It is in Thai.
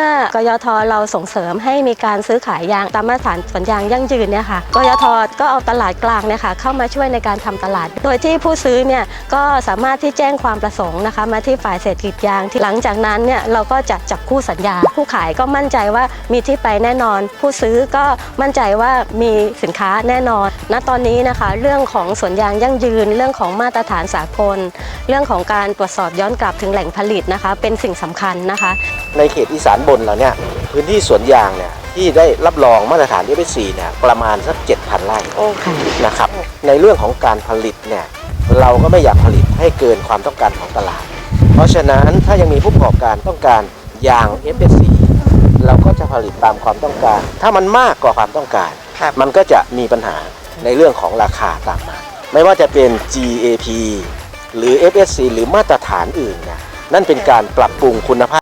มื่อกยทเราส่งเสริมให้มีการซื้อขายยางตามมาตรฐานสวนยางยั่งยืนเนี่ยค่ะกยทก็เอาตลาดกลางเนี่ยค่ะเข้ามาช่วยในการทำตลาด โดยที่ผู้ซื้อเนี่ยก็สามารถที่แจ้งความประสงค์นะคะมาที่ฝ่ายเศรษฐกิจยางที่หลังจากนั้นเนี่ยเราก็จะจับคู่สัญญา ผู้ขายก็มั่นใจว่ามีที่ไปแน่นอน ผู้ซื้อก็มั่นใจว่ามีสินค้าแน่นอน ณตอนนี้นะคะ เรื่องของสวนยางยั่งยืน เรื่องของมาตรฐานสากล เรื่องของการตรวจสอบย้อนกลับถึงแหล่งผลิตนะคะ เป็นสิ่งสำคัญนะคะ ในเขตอีสานบนเราเนี่ยพื้นที่สวนยางเนี่ยที่ได้รับรองมาตรฐาน FSC เนี่ยประมาณสัก7,000ไร่โอ้ค่ะนะครับในเรื่องของการผลิตเนี่ยเราก็ไม่อยากผลิตให้เกินความต้องการของตลาด เพราะฉะนั้นถ้ายังมีผู้ประกอบการต้องการยาง FSC เราก็จะผลิตตามความต้องการ ถ้ามันมากกว่าความต้องการครับมันก็จะมีปัญหาในเรื่องของราคาตามมา ไม่ว่าจะเป็น GAP หรือ FSC หรือมาตรฐานอื่นเนี่ยนั่นเป็นการปรับปรุงคุณภาพ